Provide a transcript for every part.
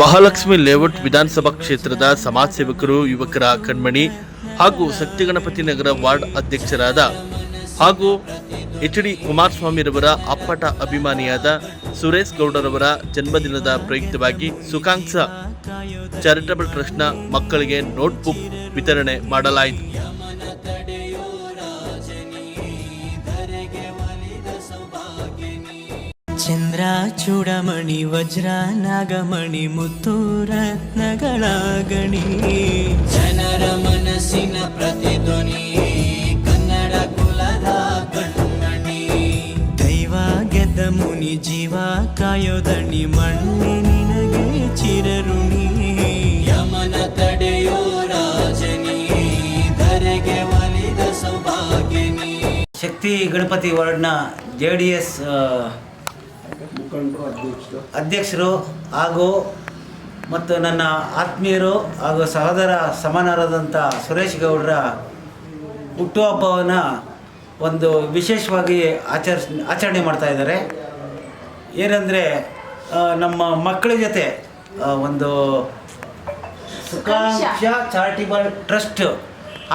Mahalakshmi layout ವಿಧಾನಸಭಾ ಕ್ಷೇತ್ರದ ಸಮಾಜ ಸೇವಕರು ಯುವಕರ ಕಣ್ಮಣಿ ಹಾಗೂ ಶಕ್ತಿಗಣಪತಿ ನಗರ ವಾರ್ಡ್ ಅಧ್ಯಕ್ಷರಾದ ಹಾಗೂ ಎಚ್ ಡಿ ಕುಮಾರಸ್ವಾಮಿರವರ ಅಪ್ಪಟ ಅಭಿಮಾನಿಯಾದ ಸುರೇಶ್ ಗೌಡರವರ ಜನ್ಮದಿನದ ಪ್ರಯುಕ್ತವಾಗಿ ಸುಖಾಂಕ್ಷ ಚಾರಿಟಬಲ್ ಟ್ರಸ್ಟ್ನ ಮಕ್ಕಳಿಗೆ ನೋಟ್ಬುಕ್ ವಿತರಣೆ ಮಾಡಲಾಯಿತು. ಚಂದ್ರ ಚೂಡಮಣಿ ವಜ್ರ ನಾಗಮಣಿ ಮುತ್ತು ರತ್ನಗಳ ಗಣಿ ಜನರ ಮನಸ್ಸಿನ ಪ್ರತಿಧ್ವನಿ ಕನ್ನಡ ಕುಲದ ಕಣ್ಣಣಿ. ದೈವ ಗೆದ್ದ ಮುನಿ ಜೀವ ಕಾಯೋದಣಿ ಮಣ್ಣಿ ನಿನಗೆ ಚಿರರುಣಿ ಯಮನ ತಡೆಯೋ ರಾಜನಿ ಧರೆಗೆ ಒಲಿದ ಸೌಭಾಗ್ಯನಿ. ಶಕ್ತಿ ಗಣಪತಿ ವಾರ್ಡ್ನ ಜೆ ಡಿ ಎಸ್ ಅಧ್ಯಕ್ಷರು ಹಾಗೂ ಮತ್ತು ನನ್ನ ಆತ್ಮೀಯರು ಹಾಗೂ ಸಹೋದರ ಸಮಾನರಾದಂಥ ಸುರೇಶ್ ಗೌಡರ ಹುಟ್ಟುಹಬ್ಬವನ್ನು ಒಂದು ವಿಶೇಷವಾಗಿ ಆಚರಿಸ್ ಆಚರಣೆ ಮಾಡ್ತಾ ಇದ್ದಾರೆ. ಏನಂದರೆ ನಮ್ಮ ಮಕ್ಕಳ ಜೊತೆ ಒಂದು ಸುಖಾಂಶ ಚಾರಿಟಬಲ್ ಟ್ರಸ್ಟ್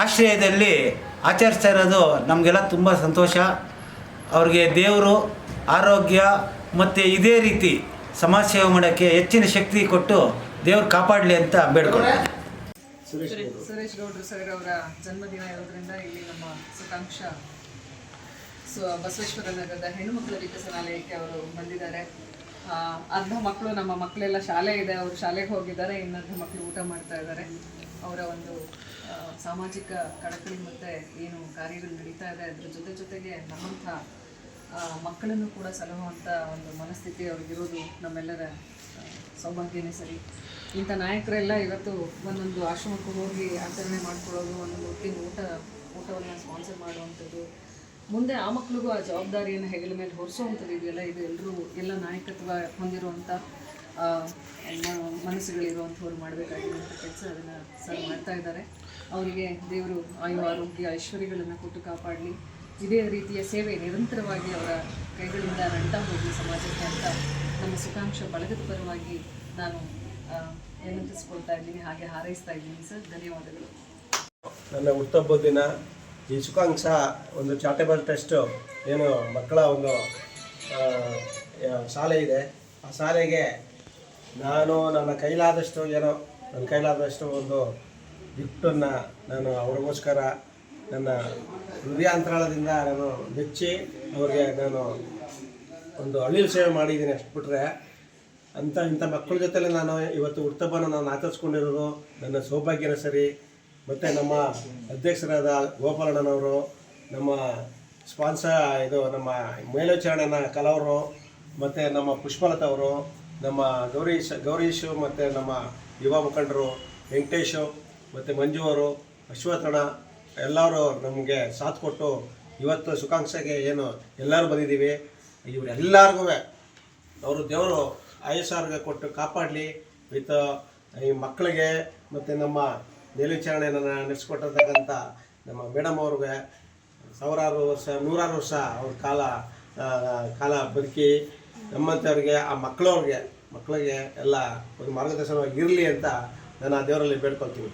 ಆಶ್ರಯದಲ್ಲಿ ಆಚರಿಸ್ತಾ ಇರೋದು ನಮಗೆಲ್ಲ ತುಂಬ ಸಂತೋಷ. ಅವ್ರಿಗೆ ದೇವರು ಆರೋಗ್ಯ ಮತ್ತು ಇದೇ ರೀತಿ ಸಮಾಜ ಸೇವೆ ಮಾಡೋಕ್ಕೆ ಹೆಚ್ಚಿನ ಶಕ್ತಿ ಕೊಟ್ಟು ದೇವ್ರು ಕಾಪಾಡಲಿ ಅಂತ ಬೇಡ್ಕೊಳ್ತೀನಿ. ಸುರೇಶ್ ಗೌಡ್ರು. ಸರ್ ಅವರ ಜನ್ಮದಿನ ಇರೋದ್ರಿಂದ ಇಲ್ಲಿ ನಮ್ಮ ಸುತಾಂಶ ಸೊ ಬಸವೇಶ್ವರ ನಗರದ ಹೆಣ್ಣುಮಕ್ಕಳ ವಿಕಸನಾಲಯಕ್ಕೆ ಅವರು ಬಂದಿದ್ದಾರೆ. ಅರ್ಧ ಮಕ್ಕಳು ನಮ್ಮ ಮಕ್ಕಳೆಲ್ಲ ಶಾಲೆ ಇದೆ. ಅವರು ಶಾಲೆಗೆ ಹೋಗಿದ್ದಾರೆ. ಇನ್ನರ್ಧ ಮಕ್ಕಳು ಊಟ ಮಾಡ್ತಾ ಇದ್ದಾರೆ. ಅವರ ಒಂದು ಸಾಮಾಜಿಕ ಕಳಕಳಿ ಮತ್ತು ಏನು ಕಾರ್ಯಗಳು ನಡೀತಾ ಇದೆ. ಅದರ ಜೊತೆ ಜೊತೆಗೆ ನಮ್ಮಂಥ ಮಕ್ಕಳನ್ನು ಕೂಡ ಸಲಹುವಂಥ ಒಂದು ಮನಸ್ಥಿತಿ ಅವ್ರಿಗಿರೋದು ನಮ್ಮೆಲ್ಲರ ಸೌಭಾಗ್ಯನೇ ಸರಿ. ಇಂಥ ನಾಯಕರೆಲ್ಲ ಇವತ್ತು ಒಂದೊಂದು ಆಶ್ರಮಕ್ಕೆ ಹೋಗಿ ಆಚರಣೆ ಮಾಡ್ಕೊಳ್ಳೋದು, ಒಂದೊಂದು ಹೊತ್ತಿನ ಊಟ, ಊಟವನ್ನು ಸ್ಪಾನ್ಸರ್ ಮಾಡುವಂಥದ್ದು. ಮುಂದೆ ಆ ಮಕ್ಕಳಿಗೂ ಆ ಜವಾಬ್ದಾರಿಯನ್ನು ಹೆಗಲ ಮೇಲೆ ಹೊರಿಸುವಂಥದ್ದು ಇದೆಯಲ್ಲ, ಇದು ಎಲ್ಲರೂ ಎಲ್ಲ ನಾಯಕತ್ವ ಹೊಂದಿರುವಂಥ ಮನಸ್ಸುಗಳಿರುವಂಥವ್ರು ಮಾಡಬೇಕಾಗಿರುವಂಥ ಕೆಲಸ ಅದನ್ನು ಸರ್ ಮಾಡ್ತಾ ಇದ್ದಾರೆ. ಅವರಿಗೆ ದೇವರು ಆಯು ಆರೋಗ್ಯ ಐಶ್ವರ್ಯಗಳನ್ನು ಕೊಟ್ಟು ಕಾಪಾಡಲಿ. ಇದೇ ರೀತಿಯ ಸೇವೆ ನಿರಂತರವಾಗಿ ಅವರ ಕೈಗಳಿಂದ ನಡ್ತಾ ಹೋಗಿ ಸಮಾಜಕ್ಕೆ ಅಂತ ನಮ್ಮ ಸುಖಾಂಶ ಬಳಗದ ಪರವಾಗಿ ನಾನು ವಿನಂತಿಸ್ಕೊಳ್ತಾ ಇದ್ದೀನಿ, ಹಾಗೆ ಹಾರೈಸ್ತಾ ಇದ್ದೀನಿ, ಸರ್. ಧನ್ಯವಾದಗಳು. ನನ್ನ ಹುಟ್ಟಬ್ಬ ದಿನ ಈ ಸುಖಾಂಶ ಒಂದು ಚಾರಿಟಬಲ್ ಟ್ರಸ್ಟ್ ಏನು ಮಕ್ಕಳ ಒಂದು ಶಾಲೆ ಇದೆ. ಆ ಶಾಲೆಗೆ ನಾನು ನನ್ನ ಕೈಲಾದಷ್ಟು ಏನೋ, ನನ್ನ ಕೈಲಾದಷ್ಟು ಒಂದು ಗಿಫ್ಟನ್ನು ನಾನು ಅವ್ರಿಗೋಸ್ಕರ ನನ್ನ ಹೃದಯಾಂತರಾಳದಿಂದ ನಾನು ಮೆಚ್ಚಿ ಅವ್ರಿಗೆ ನಾನು ಒಂದು ಅಳಿಲು ಸೇವೆ ಮಾಡಿದ್ದೀನಿ ಅಷ್ಟು ಬಿಟ್ಟರೆ ಅಂಥ ಇಂಥ ಮಕ್ಕಳ ಜೊತೆಲೆ ನಾನು ಇವತ್ತು ಹುಟ್ಟಬ್ಬನ ನಾನು ಆಚರಿಸ್ಕೊಂಡಿರೋದು, ನನ್ನ ಸೌಭಾಗ್ಯನ ಸರಿ. ಮತ್ತು ನಮ್ಮ ಅಧ್ಯಕ್ಷರಾದ ಗೋಪಾಲಣ್ಣನವರು, ನಮ್ಮ ಸ್ಪಾನ್ಸರ್, ಇದು ನಮ್ಮ ಮೇಲ್ವಿಚಾರಣೆನ ಕಲವರು, ಮತ್ತು ನಮ್ಮ ಪುಷ್ಪಲತಾ ಅವರು, ನಮ್ಮ ಗೌರೀಶ್ ಗೌರೀಶು, ಮತ್ತು ನಮ್ಮ ಯುವ ಮುಖಂಡರು ವೆಂಕಟೇಶು, ಮತ್ತು ಮಂಜು ಅವರು ಅಶ್ವಥಣ್ಣ ಎಲ್ಲರೂ ನಮಗೆ ಸಾಥ್ ಕೊಟ್ಟು ಇವತ್ತು ಸುಖಾಂಕ್ಷೆಗೆ ಏನು ಎಲ್ಲರೂ ಬಂದಿದ್ದೀವಿ. ಇವರೆಲ್ಲರಿಗೂ ಅವರು ದೇವರು ಆಯುಷಾರ್ಗೆ ಕೊಟ್ಟು ಕಾಪಾಡಲಿ ವಿತ್, ಈ ಮಕ್ಕಳಿಗೆ ಮತ್ತು ನಮ್ಮ ಮೇಲ್ವಿಚಾರಣೆಯನ್ನು ನಡೆಸ್ಕೊಟ್ಟಿರ್ತಕ್ಕಂಥ ನಮ್ಮ ಮೇಡಮ್ ಅವ್ರಿಗೆ ಸಾವಿರಾರು ವರ್ಷ, ನೂರಾರು ವರ್ಷ ಅವ್ರ ಕಾಲ ಕಾಲ ಬದುಕಿ ನಮ್ಮಂಥವ್ರಿಗೆ, ಆ ಮಕ್ಕಳವ್ರಿಗೆ ಮಕ್ಕಳಿಗೆ ಎಲ್ಲ ಒಂದು ಮಾರ್ಗದರ್ಶನವಾಗಿ ಇರಲಿ ಅಂತ ನಾನು ಆ ದೇವರಲ್ಲಿ ಬೇಡ್ಕೊಳ್ತೀನಿ.